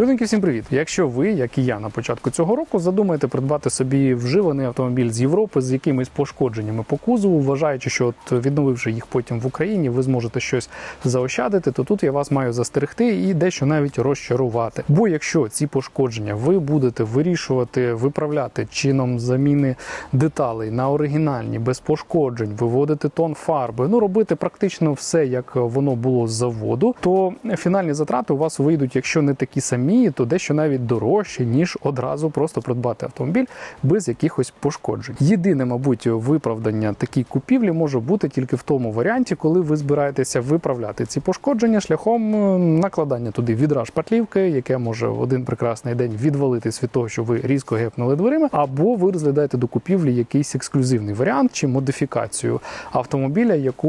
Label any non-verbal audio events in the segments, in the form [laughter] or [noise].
Людинки, всім привіт! Якщо ви, як і я на початку цього року, задумаєте придбати собі вживаний автомобіль з Європи з якимись пошкодженнями по кузову, вважаючи, що от відновивши їх потім в Україні, ви зможете щось заощадити, то тут я вас маю застерегти і дещо навіть розчарувати. Бо якщо ці пошкодження ви будете вирішувати, виправляти чином заміни деталей на оригінальні, без пошкоджень, виводити тон фарби, ну робити практично все, як воно було з заводу, то фінальні затрати у вас вийдуть, якщо не такі самі, то дещо навіть дорожче, ніж одразу просто придбати автомобіль без якихось пошкоджень. Єдине, мабуть, виправдання такій купівлі може бути тільки в тому варіанті, коли ви збираєтеся виправляти ці пошкодження шляхом е, накладання туди відра шпатлівки, яке може в один прекрасний день відвалитись від того, що ви різко гепнули дверима, або ви розглядаєте до купівлі якийсь ексклюзивний варіант чи модифікацію автомобіля, яку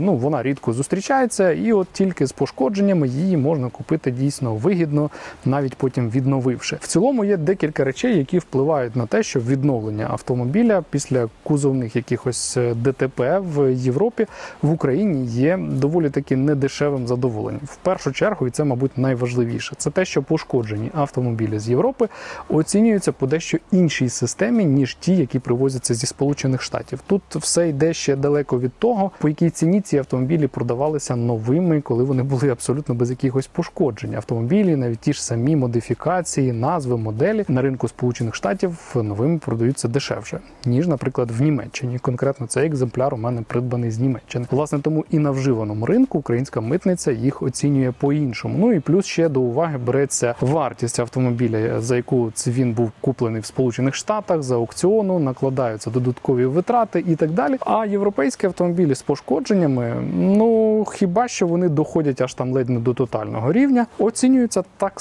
ну вона рідко зустрічається, і от тільки з пошкодженнями її можна купити дійсно вигідно, навіть потім відновивши. В цілому є декілька речей, які впливають на те, що відновлення автомобіля після кузовних якихось е, ДТП в Європі в Україні є доволі таки недешевим задоволенням. В першу чергу, і це, мабуть, найважливіше, це те, що пошкоджені автомобілі з Європи оцінюються по дещо іншій системі, ніж ті, які привозяться зі Сполучених Штатів. Тут все йде ще далеко від того, по якій ціні ці автомобілі продавалися новими, коли вони були абсолютно без якихось пошкоджень. Автомобілі, навіть ті ж самі модифікації, назви, моделі на ринку Сполучених Штатів новими продаються дешевше, ніж, наприклад, в Німеччині. Конкретно цей екземпляр у мене придбаний з Німеччини. Власне, тому і на вживаному ринку українська митниця їх оцінює по-іншому. Ну і плюс ще до уваги береться вартість автомобіля, за яку він був куплений в Сполучених Штатах за аукціону, накладаються додаткові витрати і так далі. А європейські автомобілі з пошкодженнями, ну хіба що вони доходять аж там ледь не до тотального рівня, оцінюються так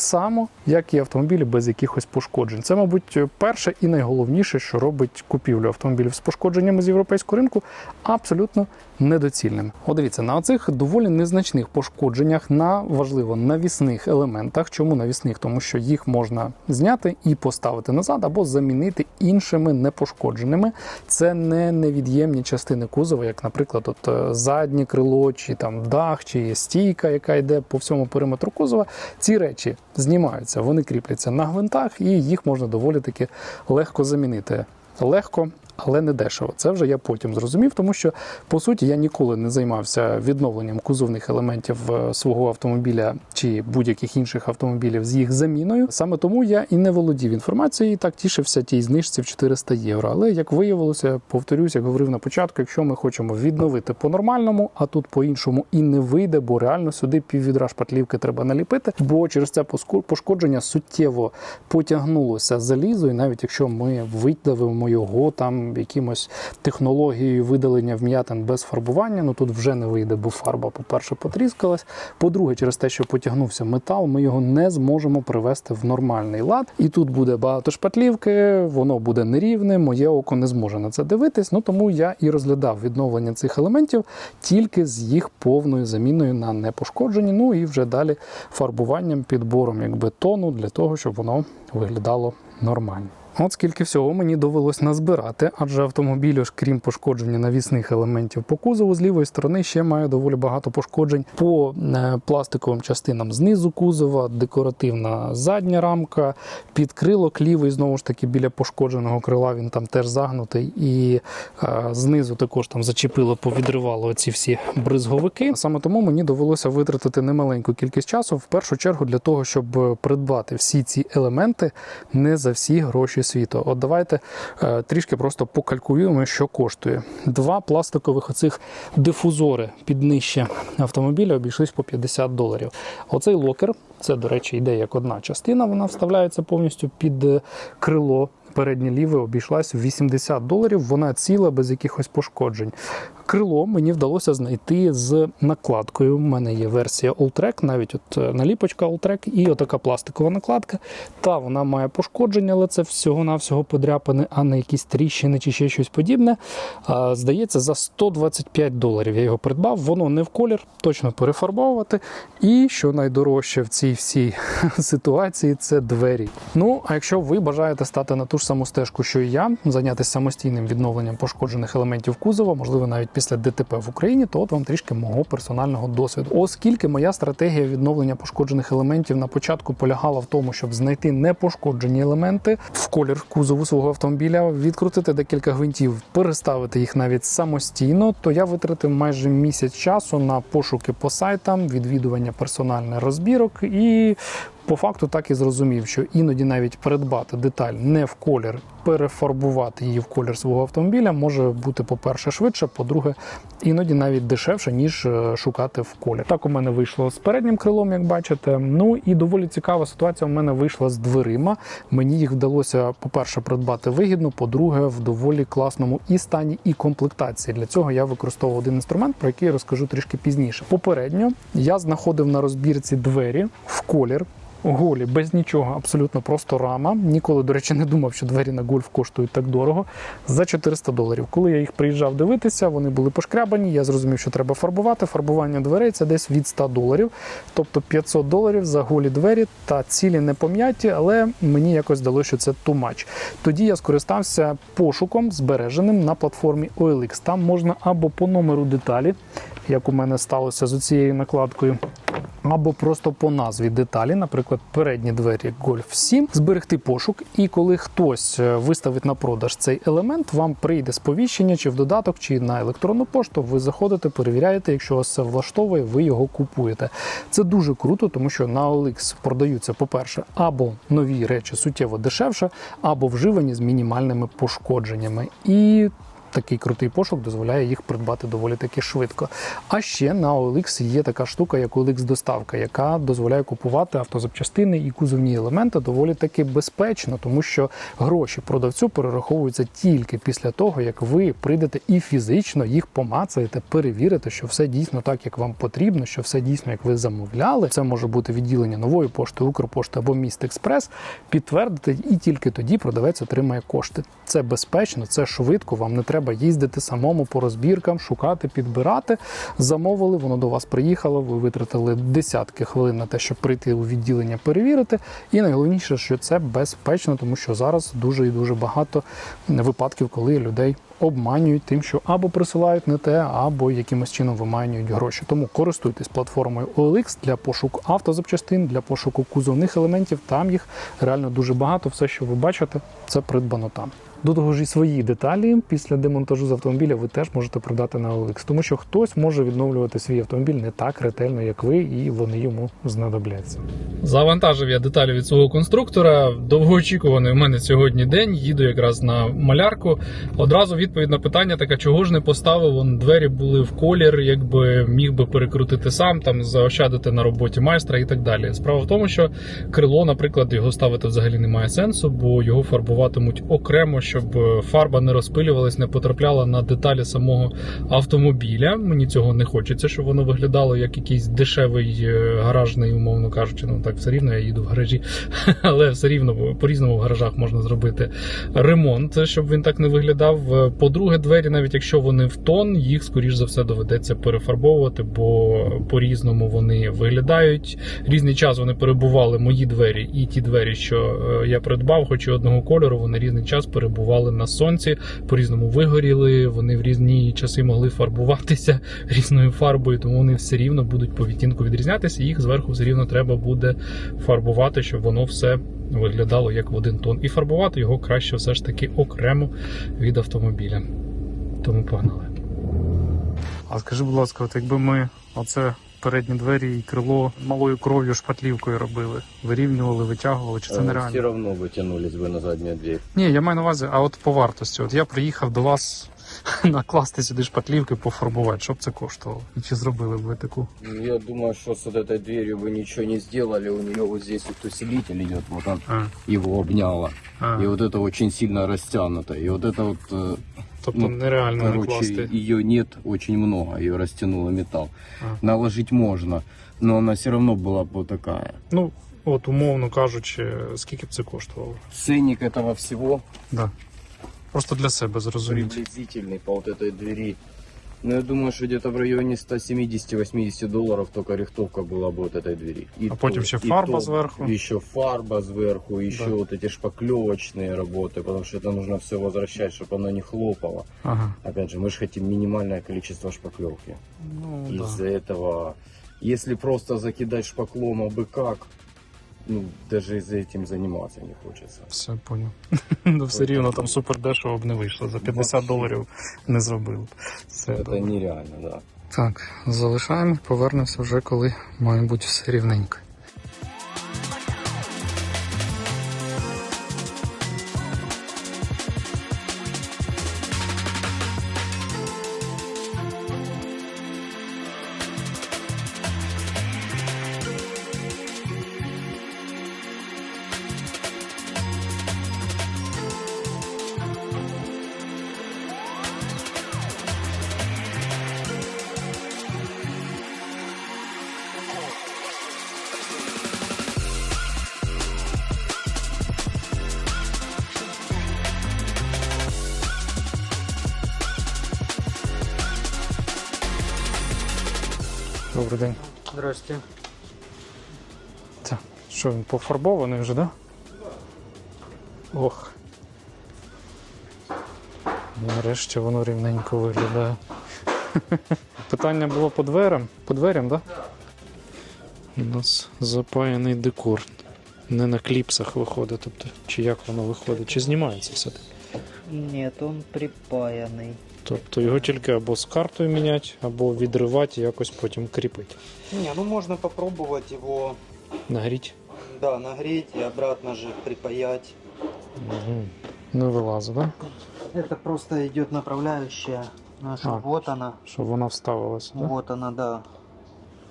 як і автомобілі без якихось пошкоджень. Це, мабуть, перше і найголовніше, що робить купівлю автомобілів з пошкодженнями з європейського ринку, абсолютно недоцільним. О, дивіться, на оцих доволі незначних пошкодженнях на важливо навісних елементах. Чому навісних? Тому що їх можна зняти і поставити назад, або замінити іншими непошкодженими. Це не невід'ємні частини кузова, як, наприклад, от е, заднє крило, чи там дах, чи стійка, яка йде по всьому периметру кузова. Ці речі знімаються, вони кріпляться на гвинтах, і їх можна доволі таки легко замінити. Легко, але не дешево. Це вже я потім зрозумів, тому що по суті я ніколи не займався відновленням кузовних елементів е, свого автомобіля чи будь-яких інших автомобілів з їх заміною. Саме тому я і не володів інформацією, і так тішився тій знижці в 400 євро. Але як виявилося, повторюсь, як говорив на початку, якщо ми хочемо відновити по-нормальному, а тут по-іншому і не вийде, бо реально сюди піввідра шпатлівки треба наліпити, бо через це пошкодження суттєво потягнулося залізо, і навіть якщо ми видавимо його там якимось технологією видалення вм'ятин без фарбування. Ну тут вже не вийде, бо фарба, по-перше, потріскалась. По-друге, через те, що потягнувся метал, ми його не зможемо привести в нормальний лад. І тут буде багато шпатлівки, воно буде нерівне, моє око не зможе на це дивитись. Ну тому я і розглядав відновлення цих елементів тільки з їх повною заміною на непошкоджені. Ну і вже далі фарбуванням, підбором якби тону для того, щоб воно виглядало нормально. От скільки всього мені довелось назбирати, адже автомобіль, ж, крім пошкодження навісних елементів по кузову, з лівої сторони ще має доволі багато пошкоджень по е, пластиковим частинам знизу кузова, декоративна задня рамка, підкрилок лівий, знову ж таки, біля пошкодженого крила він там теж загнутий, і е, знизу також там зачепило, повідривало ці всі бризговики. Саме тому мені довелося витратити немаленьку кількість часу, в першу чергу для того, щоб придбати всі ці елементи не за всі гроші світу. От давайте е, трішки просто покалькулюємо, що коштує. Два пластикових оцих дифузори під нижче автомобіля обійшлись по 50 доларів. Оцей локер, це, до речі, йде як одна частина, вона вставляється повністю під е, крило. Переднє ліве обійшлась в 80 доларів, вона ціла без якихось пошкоджень. Крило мені вдалося знайти з накладкою. У мене є версія Alltrack, навіть от е, наліпочка Alltrack і отака пластикова накладка. Та вона має пошкодження, але це всього-навсього подряпане, а не якісь тріщини чи ще щось подібне. А, Здається, за 125 доларів я його придбав. Воно не в колір, точно перефарбовувати. І що найдорожче в цій всій [laughs] ситуації це двері. Ну, а якщо ви бажаєте стати на ту ж саму стежку, що і я, зайнятися самостійним відновленням пошкоджених елементів кузова, можливо, навіть після ДТП в Україні, то от вам трішки мого персонального досвіду. Оскільки моя стратегія відновлення пошкоджених елементів на початку полягала в тому, щоб знайти непошкоджені елементи в колір кузову свого автомобіля, відкрутити декілька гвинтів, переставити їх навіть самостійно, то я витратив майже місяць часу на пошуки по сайтам, відвідування персональних розбірок і. По факту так і зрозумів, що іноді навіть придбати деталь не в колір, перефарбувати її в колір свого автомобіля може бути, по-перше, швидше, по-друге, іноді навіть дешевше, ніж е, шукати в колір. Так у мене вийшло з переднім крилом, як бачите. Ну і доволі цікава ситуація у мене вийшла з дверима. Мені їх вдалося, по-перше, придбати вигідно, по-друге, в доволі класному і стані, і комплектації. Для цього я використовував один інструмент, про який розкажу трішки пізніше. Попередньо я знаходив на розбірці двері в колір. Голі без нічого, абсолютно просто рама. Ніколи, до речі, не думав, що двері на гольф коштують так дорого за 400 доларів. Коли я їх приїжджав дивитися, вони були пошкрябані. Я зрозумів, що треба фарбувати. Фарбування дверей це десь від 100 доларів, тобто 500 доларів за голі двері та цілі не пом'яті, але мені якось здалося, що це much. Тоді я скористався пошуком збереженим на платформі OLX. Там можна або по номеру деталі, як у мене сталося з цією накладкою або просто по назві деталі, наприклад, передні двері Golf 7, зберегти пошук, і коли хтось е, виставить на продаж цей елемент, вам прийде сповіщення чи в додаток, чи на електронну пошту. Ви заходите, перевіряєте. Якщо вас це влаштовує, ви його купуєте. Це дуже круто, тому що на OLX продаються, по-перше, або нові речі суттєво дешевше, або вживані з мінімальними пошкодженнями. І Такий крутий пошук дозволяє їх придбати доволі таки швидко. А ще на OLX є така штука, як OLX доставка, яка дозволяє купувати автозапчастини і кузовні елементи доволі таки безпечно, тому що гроші продавцю перераховуються тільки після того, як ви прийдете і фізично їх помацаєте, перевірите, що все дійсно так, як вам потрібно, що все дійсно як ви замовляли. Це може бути відділення нової пошти, Укрпошти або Міст Експрес. Підтвердите, і тільки тоді продавець отримає кошти. Це безпечно, це швидко. Вам не треба їздити самому по розбіркам, шукати, підбирати. Замовили, воно до вас приїхало. Ви витратили десятки хвилин на те, щоб прийти у відділення, перевірити. І найголовніше, що це безпечно, тому що зараз дуже і дуже багато випадків, коли людей обманюють тим, що або присилають не те, або якимось чином виманюють гроші. Тому користуйтесь платформою OLX для пошуку автозапчастин, для пошуку кузовних елементів. Там їх реально дуже багато. Все, що ви бачите, це придбано там. До того ж, і свої деталі після демонтажу з автомобіля ви теж можете продати на OLX, тому що хтось може відновлювати свій автомобіль не так ретельно, як ви, і вони йому знадобляться. Завантажив я деталі від свого конструктора. Довгоочікуваний у мене сьогодні день. Їду якраз на малярку. Одразу відповідь на питання така, чого ж не поставив. Вон двері були в колір, якби міг би перекрутити сам, там заощадити на роботі майстра і так далі. Справа в тому, що крило, наприклад, його ставити взагалі немає сенсу, бо його фарбуватимуть окремо, щоб е, фарба не розпилювалась, не потрапляла на деталі самого автомобіля. Мені цього не хочеться, щоб воно виглядало як якийсь дешевий е, гаражний, умовно кажучи. Ну так все рівно я їду в гаражі, [laughs] але все рівно по різному в гаражах можна зробити ремонт, щоб він так не виглядав. Е, По-друге, двері, навіть якщо вони в тон, їх скоріш за все доведеться перефарбовувати, бо по-різному вони виглядають. Різний час вони перебували мої двері і ті двері, що я придбав, хоч і одного кольору, вони різний час перебували на сонці, по-різному вигоріли. Вони в різні часи могли фарбуватися [laughs] різною фарбою, тому вони все рівно будуть по відтінку відрізнятися. Їх зверху все рівно треба буде фарбувати, щоб воно все виглядало як в один тон. І фарбувати його краще все ж таки окремо від автомобіля. Тому погнали. А скажи, будь ласка, от якби ми оце передні двері і крило малою кров'ю шпатлівкою робили, вирівнювали, витягували, чи це Э, нереально? Все равно вытянулись бы на заднюю дверь. Ні, я маю на увазі, а от по вартості. От я приїхав до вас [laughs] накласти сюди шпатлівки, пофарбувати. Що б це коштувало? І чи зробили б ви таку? Ну, Я думаю, что с вот этой дверью вы ничего не сделали. У нее вот здесь вот усилитель идет, вот он А, его обняло. а. И вот это очень сильно растянуто. И вот это вот, э, Тобто ну, нереально короче, накласти. ее нет очень много. Ее растянуло металл. А. Наложить можно, но она все равно была бы вот такая. Ну, от умовно кажучи, скільки б це коштувало? Ценник этого всего Да. Просто для себе зрозуміти. приблизительный по вот этой двери Ну, я думаю, что где-то в районе 170-80 долларов только рихтовка была бы вот этой двери. И А потом еще и фарба сверху. Еще фарба сверху, еще Да. вот эти шпаклевочные работы, потому что это нужно все возвращать, чтобы оно не хлопало. Ага. Опять же, мы же хотим минимальное количество шпаклевки. Ну, Из-за да. этого, если просто закидать шпаклом абы как, ну, даже из-за этим заниматься не хочется. Все поняв. [laughs] Ну, все рівно там супер дешево б не вийшло. За 50 Вообще. доларів не зробили. Все это добре. нереально, да. Так, залишаємо, повернемося вже коли має бути все рівненько. Добрий день. Здрасте. Так, що він пофарбований вже, да? Ох. Нарешті воно рівненько виглядає. [laughs] Питання було по дверям. По дверям, так? Да? У нас запаяний декор. Не на кліпсах виходить, тобто, чи як воно виходить, чи знімається все таки. Нет, он припаянный. Тобто його тільки або з картою міняти, або відривати і якось потім кріпити. Не, ну можно попробовать его, Нагріть. да, нагреть и обратно же припаять. Угу. Не вилазить. Да? Это просто идет направляющая наша. А. Вот она. Щоб вона вставилася. Да? Вот она, да.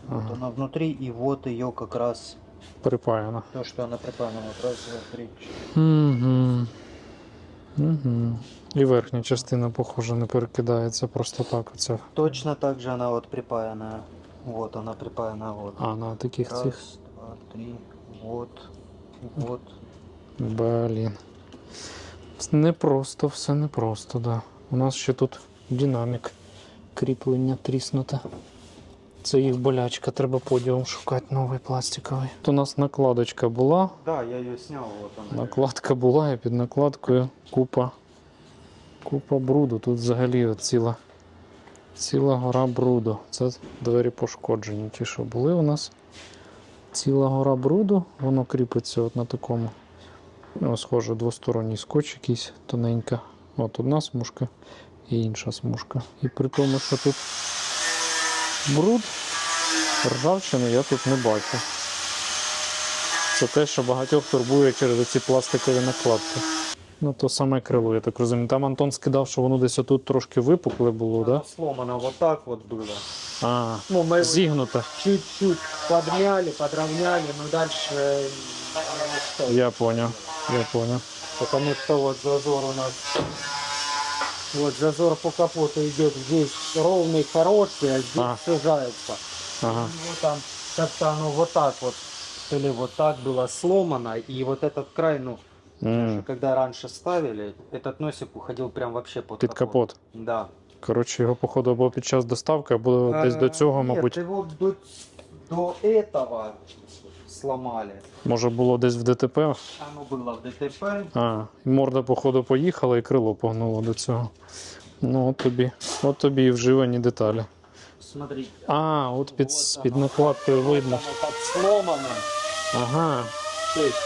Вот Ага. она внутри, и вот ее как раз Припаяна. то, что она припаяна. Вот раз, два, три, четыре. Угу. Угу. І верхня частина, похоже, не перекидається просто так. Оце. Точно так же она вот припаянная. Вот она припаяна, вот. А, на таких Раз, цих. два, три, вот, вот. Блін. Непросто, все непросто, да. У нас ще тут динамік кріплення тріснуте. Це їх болячка, треба подіум шукати новий пластиковий. Тут у нас накладочка була, Да, я ее снял, вот она. Накладка була і під накладкою купа, купа бруду. Тут взагалі ціла, ціла гора бруду. Це двері пошкоджені. Ті, що були у нас. Ціла гора бруду, воно кріпиться от на такому. Ну, схоже, двосторонній скотч якийсь тоненька. От одна смужка і інша смужка. І при тому, що тут бруд, ржавчини я тут не бачу. Це те, що багатьох турбує через ці пластикові накладки. Ну, то саме крило, я так розумію. Там Антон скидав, що воно десь отут трошки випукле було, Оно да? сломано вот так вот было. А, Ну, мы его зігнуте. чуть-чуть подмяли, подровняли, но дальше э, не стоит. Я поняв. Я поняв. Потому что вот зазор у нас, вот зазор по капоту идет здесь ровный, хороший, а здесь А. сужается. Ага. Вот там как-то оно вот так вот, или вот так было сломано, и вот этот край, ну, М, когда раньше ставили, этот носик уходил прям вообще под, Під капот. Да. Коротше, його, походу, або під час доставки, або десь до Э, цього, нет, мабуть, его до, до этого сломали. може було десь в ДТП. Оно было в ДТП. А, і морда, походу, поїхала і крило погнуло до цього. Ну, от тобі, от тобі і вживані деталі. Смотрите. А, от під, Вот під оно. накладкою Вот видно. оно. Ага. То есть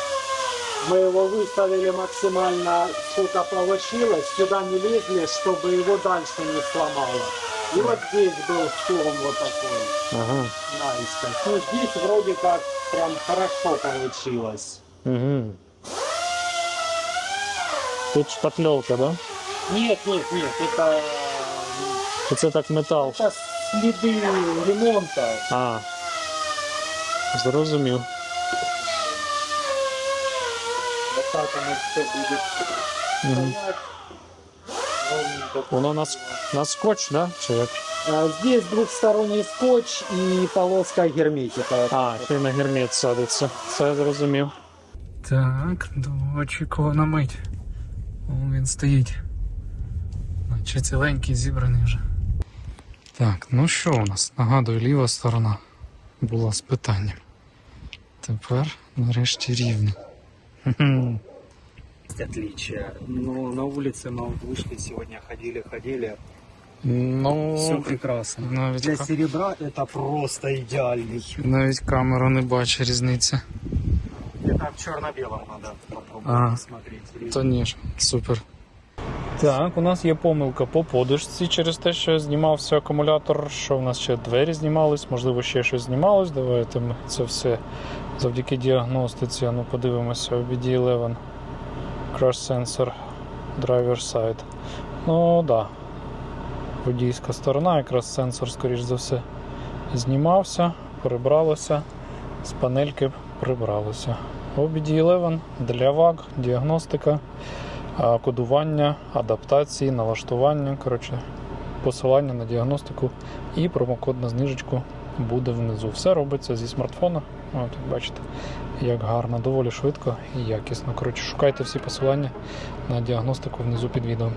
мы его выставили максимально, сколько получилось, сюда не лезли, чтобы его дальше не сломало. И вот здесь был слом вот такой, Ага. наискось. Ну, здесь вроде как прям хорошо получилось. Угу. Тут шпатльовка, да? Нет, нет, нет, это, Це так метал. это следы ремонта. А. Зрозумів. Так оно все Угу. стоять. Ровненько. Воно на, скотч, да? Чи як? А, Здесь двухсторонний скотч и полоска герметика. А, ще й на гермет садиться. Все зрозумів. Так, довгоочікувана мить. Вон він стоїть. Наче ціленький зібраний вже. Так, ну що у нас? Нагадую, ліва сторона була з питанням. Тепер нарешті рівно. Хм-хм. Есть отличия. Но на улице мы вот вышли сегодня, ходили-ходили. Ну, Все прекрасно. навіть, Для ка- серебра это просто идеальный. навіть камера не бачить різниці. Это в черно-белом надо попробовать Ага. посмотреть. Та ні ж, супер. Так, у нас є помилка по подушці через те, що знімався акумулятор, що в нас ще двері знімались, можливо, ще щось знімалось. Давайте ми це все завдяки діагностиці. Ну, подивимося, OBD11 Crash Sensor Driver Side. Ну. Да. Водійська сторона, якраз сенсор, скоріш за все, знімався, прибралося, з панельки прибралося. OBD11 для ВАГ, діагностика, кодування, адаптації, налаштування. Коротше, посилання на діагностику і промокод на знижечку буде внизу. Все робиться зі смартфона. От, бачите, як гарно, доволі швидко і якісно. Коротше, шукайте всі посилання на діагностику внизу під відео.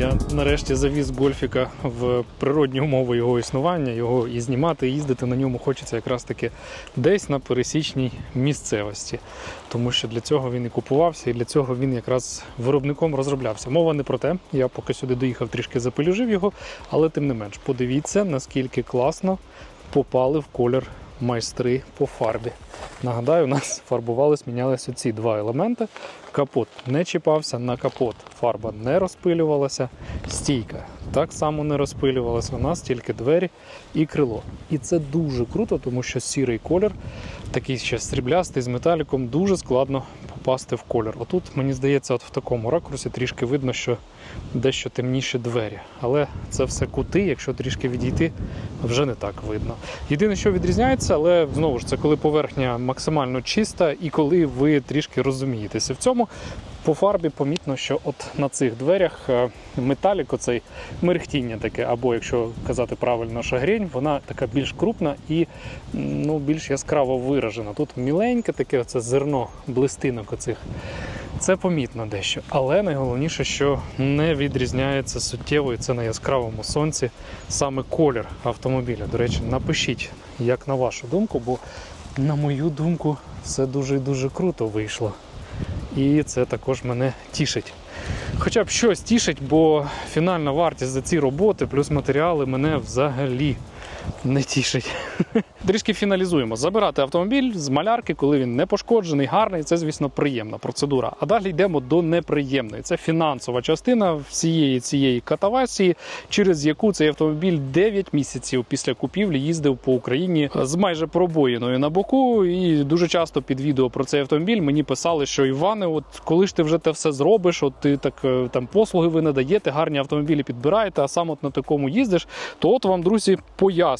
Я нарешті завіз гольфіка в природні умови його існування, його і знімати, і їздити на ньому хочеться якраз таки десь на пересічній місцевості. Тому що для цього він і купувався, і для цього він якраз виробником розроблявся. Мова не про те. Я поки сюди доїхав, трішки запелюжив його, але тим не менш, подивіться, наскільки класно попали в колір майстри по фарбі. Нагадаю, у нас фарбувались, мінялися ці два елементи. Капот не чіпався, на капот фарба не розпилювалася, стійка так само не розпилювалася. У нас тільки двері і крило. І це дуже круто, тому що сірий колір, такий ще сріблястий з металіком, дуже складно попасти в колір. Отут, мені здається, от в такому ракурсі трішки видно, що дещо темніші двері. Але це все кути, якщо трішки відійти, вже не так видно. Єдине, що відрізняється, але знову ж це коли поверхня максимально чиста і коли ви трішки розумієтеся в цьому. По фарбі помітно, що от на цих дверях е, металік, оцей мерехтіння таке, або якщо казати правильно, шагрень, вона така більш крупна і ну, більш яскраво виражена. Тут міленьке таке оце зерно блистинок оцих. Це помітно дещо. Але найголовніше, що не відрізняється суттєво, і це на яскравому сонці саме колір автомобіля. До речі, напишіть, як на вашу думку, бо на мою думку, все дуже і дуже круто вийшло. І це також мене тішить. Хоча б щось тішить, бо фінальна вартість за ці роботи плюс матеріали мене взагалі не тішить. Трішки фіналізуємо. Забирати автомобіль з малярки, коли він не пошкоджений, гарний. Це, звісно, приємна процедура. А далі йдемо до неприємної. Це фінансова частина всієї цієї катавасії, через яку цей автомобіль 9 місяців після купівлі їздив по Україні з майже пробоїною на боку. І дуже часто під відео про цей автомобіль мені писали, що Іване, от коли ж ти вже те все зробиш, от ти так е, там послуги ви надаєте, гарні автомобілі підбираєте, а сам от на такому їздиш, то от вам, друзі,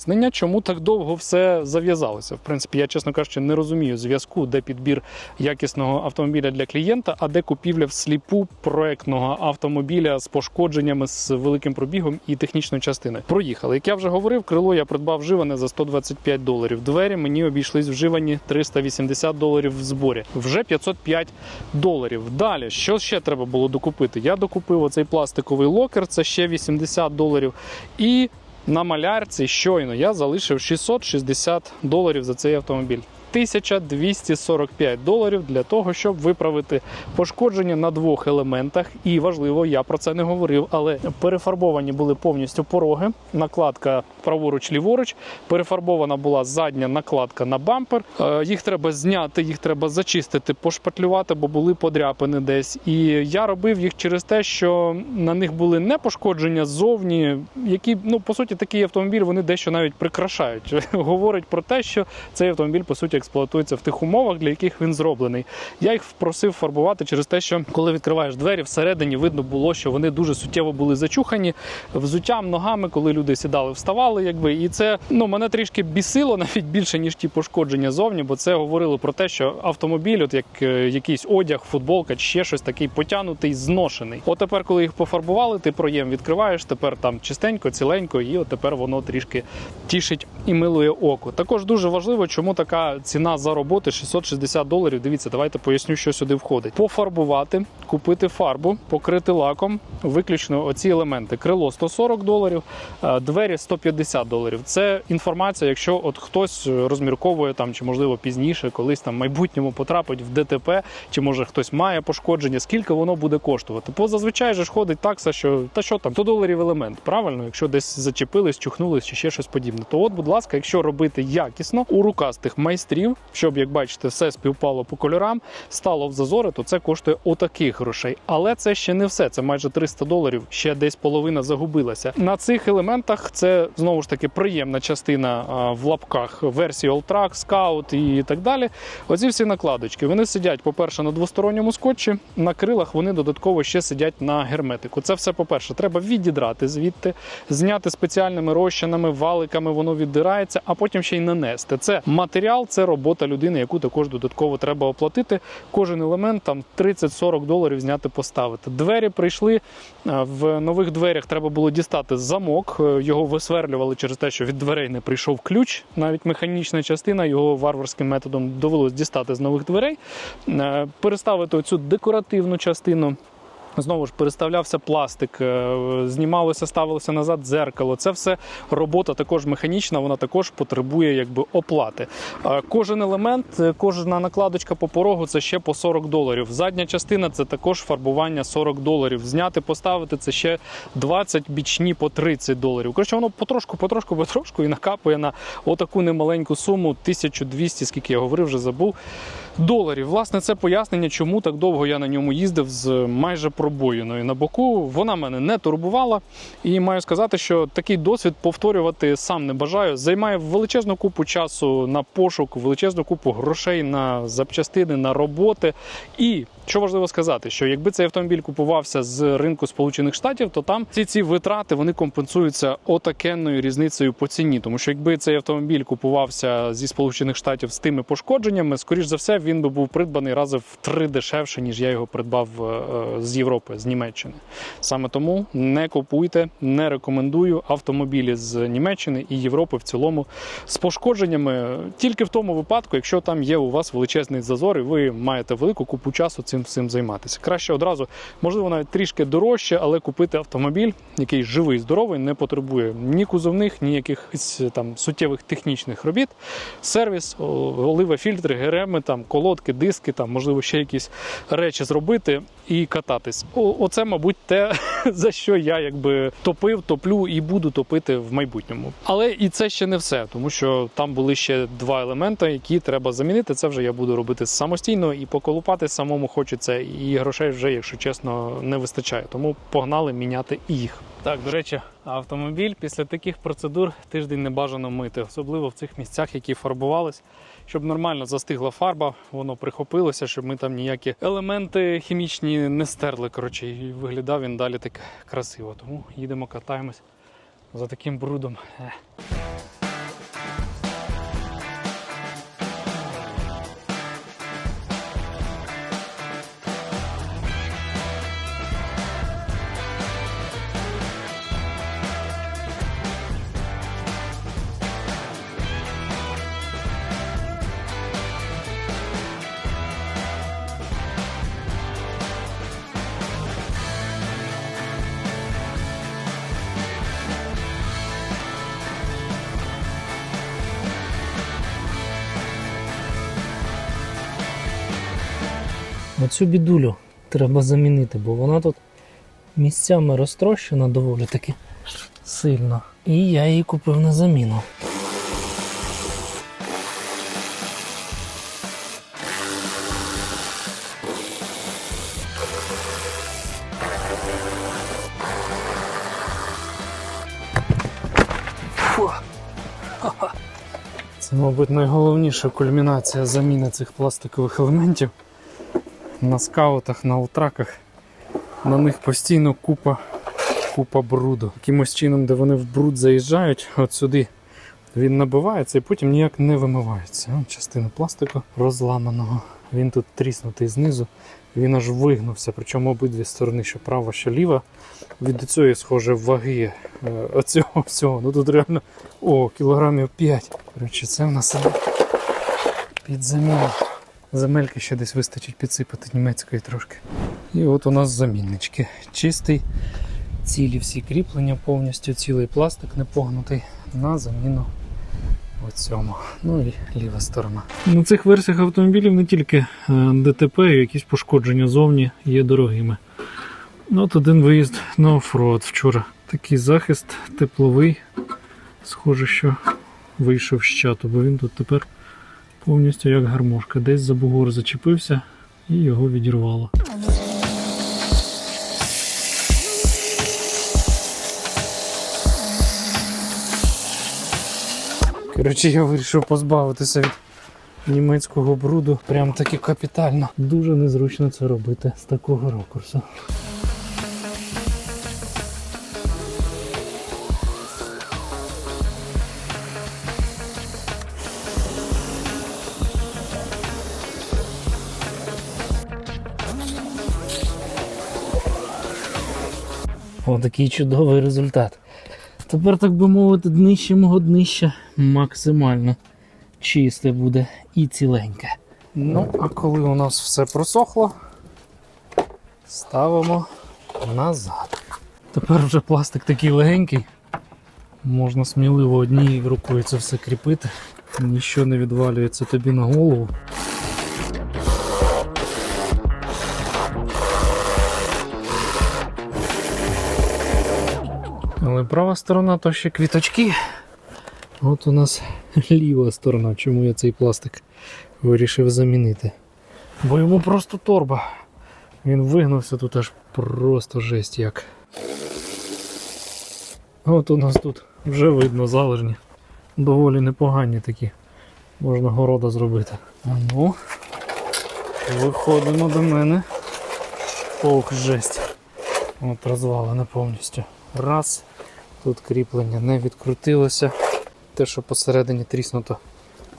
пояснення, чому так довго все зав'язалося. В принципі, я, чесно кажучи, не розумію зв'язку, де підбір якісного автомобіля для клієнта, а де купівля всліпу проектного автомобіля з пошкодженнями, з великим пробігом і технічною частиною. Проїхали. Як я вже говорив, крило я придбав вживане за 125 доларів. Двері мені обійшлись вживані 380 доларів в зборі. Вже 505 доларів. Далі, що ще треба було докупити? Я докупив оцей пластиковий локер, це ще 80 доларів. І на малярці щойно я залишив 660 доларів за цей автомобіль. 1245 доларів для того, щоб виправити пошкодження на двох елементах. І важливо, я про це не говорив, але перефарбовані були повністю пороги, накладка праворуч-ліворуч, перефарбована була задня накладка на бампер. Е, Їх треба зняти, їх треба зачистити, пошпатлювати, бо були подряпини десь. І я робив їх через те, що на них були не пошкодження ззовні, які ну по суті такий автомобіль вони дещо навіть прикрашають. [laughs] Говорить про те, що цей автомобіль по суті експлуатується в тих умовах, для яких він зроблений. Я їх просив фарбувати через те, що коли відкриваєш двері, всередині видно було, що вони дуже суттєво були зачухані взуттям, ногами, коли люди сідали, вставали, якби. І це ну мене трішки бісило навіть більше ніж ті пошкодження зовні, бо це говорило про те, що автомобіль, от як е, якийсь одяг, футболка чи ще щось такий потягнутий, зношений. От тепер, коли їх пофарбували, ти проєм відкриваєш, тепер там чистенько, ціленько, і от тепер воно трішки тішить і милує око. Також дуже важливо, чому така ціна за роботи 660 доларів. Дивіться, давайте поясню, що сюди входить. Пофарбувати, купити фарбу, покрити лаком, виключно оці елементи. Крило 140 доларів, е, двері 150 доларів. Це інформація, якщо от хтось розмірковує там, чи можливо пізніше, колись там в майбутньому потрапить в ДТП, чи може хтось має пошкодження, скільки воно буде коштувати. Бо зазвичай же ж ходить такса, що та що там 100 доларів елемент, правильно, якщо десь зачепились, чухнулись чи ще щось подібне. То от, будь ласка, якщо робити якісно у рукастих майстрів, щоб як бачите, все співпало по кольорам, стало в зазори, то це коштує отаких грошей. Але це ще не все. Це майже 300 доларів. Ще десь половина загубилася. На цих елементах це знову ж таки приємна частина в лапках версії Alltrack, Scout і так далі. Оці всі накладочки. Вони сидять, по-перше, на двосторонньому скотчі. На крилах вони додатково ще сидять на герметику. Це все, по-перше, треба відідрати звідти, зняти спеціальними розчинами, валиками, воно віддирається, а потім ще й нанести. Це матеріал, це робота людини, яку також додатково треба оплатити. Кожен елемент там 30-40 доларів зняти, поставити. Двері прийшли в нових дверях. Треба було дістати замок. Е, Його висверлювали через те, що від дверей не прийшов ключ. Навіть механічна частина його варварським методом довелось дістати з нових дверей, Е, переставити оцю декоративну частину. Знову ж переставлявся пластик, е, знімалося, ставилося назад дзеркало. Це все робота також механічна, вона також потребує якби оплати. Е, Кожен елемент, е, кожна накладочка по порогу це ще по 40 доларів. Задня частина це також фарбування 40 доларів. Зняти, поставити це ще 20, бічні по 30 доларів. Коротше, воно потрошку, потрошку, потрошку і накапує на отаку немаленьку суму 1200, скільки я говорив, вже забув. Доларів, власне, це пояснення, чому так довго я на ньому їздив з майже пробоїною на боку. Вона мене не турбувала, і маю сказати, що такий досвід повторювати сам не бажаю. Займає величезну купу часу на пошук, величезну купу грошей на запчастини, на роботи. І що важливо сказати, що якби цей автомобіль купувався з ринку Сполучених Штатів, то там ці ці витрати вони компенсуються отакенною різницею по ціні. Тому що якби цей автомобіль купувався зі Сполучених Штатів з тими пошкодженнями, скоріш за все, він би був придбаний рази три дешевше, ніж я його придбав е, е, з Європи, з Німеччини. Саме тому не купуйте, не рекомендую автомобілі з Німеччини і Європи в цілому з пошкодженнями тільки в тому випадку, якщо там є у вас величезний зазор, і ви маєте велику купу часу цим всім займатися. Краще одразу, можливо, навіть трішки дорожче, але купити автомобіль, який живий, здоровий, не потребує ні кузовних, ні якихось там суттєвих технічних робіт. Сервіс, олива, фільтри, ГРМи, там колодки, диски, там можливо ще якісь речі зробити і кататись. О, оце, мабуть, те, [laughs] за що я якби топив, топлю і буду топити в майбутньому. Але і це ще не все, тому що там були ще два елементи, які треба замінити. Це вже я буду робити самостійно і поколупати самому хочеться, і грошей вже, якщо чесно, не вистачає. Тому погнали міняти їх. Так, до речі, автомобіль після таких процедур тиждень не бажано мити, особливо в цих місцях, які фарбувались, щоб нормально застигла фарба, воно прихопилося, щоб ми там ніякі елементи хімічні не стерли. Коротше, і виглядав він далі так красиво. Тому їдемо, катаємось за таким брудом. Оцю бідулю треба замінити, бо вона тут місцями розтрощена доволі таки сильно. І я її купив на заміну. Це, мабуть, найголовніша кульмінація заміни цих пластикових елементів. На скаутах, на алтраках. На них постійно купа, купа бруду. Якимось чином, де вони в бруд заїжджають, от сюди він набивається і потім ніяк не вимивається. Частина пластику розламаного. Він тут тріснутий знизу, він аж вигнувся, причому обидві сторони, що права, що ліва. Від цієї, схоже, ваги е, оцього всього. Ну тут реально о, кілограмів 5. Коротше, це в нас під заміну. Земельки ще десь вистачить підсипати німецької трошки. І от у нас заміннички. Чистий, цілі всі кріплення, повністю цілий пластик не погнутий на заміну оцьому. Ну і ліва сторона. На цих версіях автомобілів не тільки е, ДТП, і якісь пошкодження зовні є дорогими. Ну, От один виїзд на оффроад вчора. Такий захист тепловий. Схоже, що вийшов з чату, бо він тут тепер повністю як гармошка. Десь за бугор зачепився і його відірвало. Коротше, я вирішив позбавитися від німецького бруду. Прям таки капітально. Дуже незручно це робити з такого ракурсу. Отакий чудовий результат. Тепер, так би мовити, днище мого днища максимально чисте буде і ціленьке. Ну, а коли у нас все просохло, ставимо назад. Тепер вже пластик такий легенький. Можна сміливо однією рукою це все кріпити. Ніщо не відвалюється тобі на голову. Але права сторона то ще квіточки. От у нас [laughs] ліва сторона, чому я цей пластик вирішив замінити. Бо йому просто торба. Він вигнувся тут аж просто жесть як. От у нас тут вже видно залежні. Доволі непогані такі. Можна города зробити. А ну, виходимо до мене. Ох, жесть. От розвалена повністю. Раз. Тут кріплення не відкрутилося. Те, що посередині тріснуто,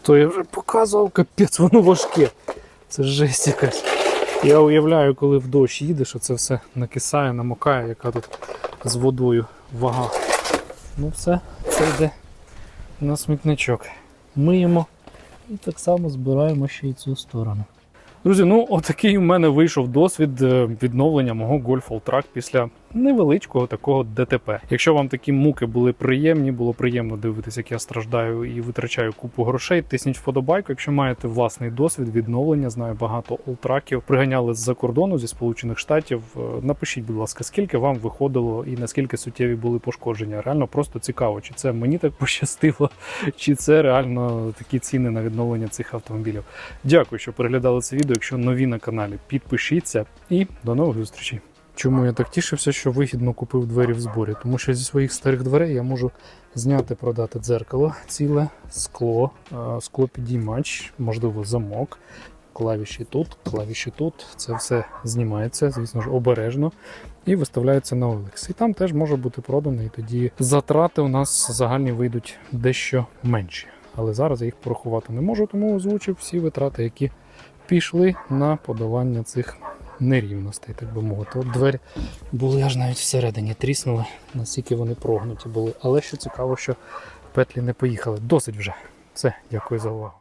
то я вже показував, капець, воно важке. Це жесть якась. Я уявляю, коли в дощ їдеш, це все накисає, намокає, яка тут з водою вага. Ну все, це йде на смітничок. Миємо і так само збираємо ще й цю сторону. Друзі, ну отакий у мене вийшов досвід е, відновлення мого Golf All Track після невеличкого такого ДТП. Якщо вам такі муки були приємні, було приємно дивитися, як я страждаю і витрачаю купу грошей. Тисніть вподобайку. Якщо маєте власний досвід відновлення, знаю багато олтраків приганяли з-за кордону зі Сполучених Штатів. Е, Напишіть, будь ласка, скільки вам виходило і наскільки суттєві були пошкодження. Реально просто цікаво, чи це мені так [laughs] пощастило, чи це реально такі ціни на відновлення цих автомобілів. Дякую, що переглядали це відео. Якщо нові на каналі, підпишіться і до нових зустрічей. Чому я так тішився, що вигідно купив двері в зборі? Тому що зі своїх старих дверей я можу зняти, продати дзеркало, ціле, скло, е, скло підіймач, можливо, замок, клавіші тут, клавіші тут. Це все знімається, звісно ж, обережно і виставляється на OLX. І там теж може бути продано, і тоді затрати у нас загальні вийдуть дещо менші. Але зараз я їх порахувати не можу, тому озвучив всі витрати, які пішли на подолання цих нерівностей, так би мовити. От двері були аж навіть всередині тріснули, настільки вони прогнуті були. Але що цікаво, що петлі не поїхали. Досить вже. Все, дякую за увагу.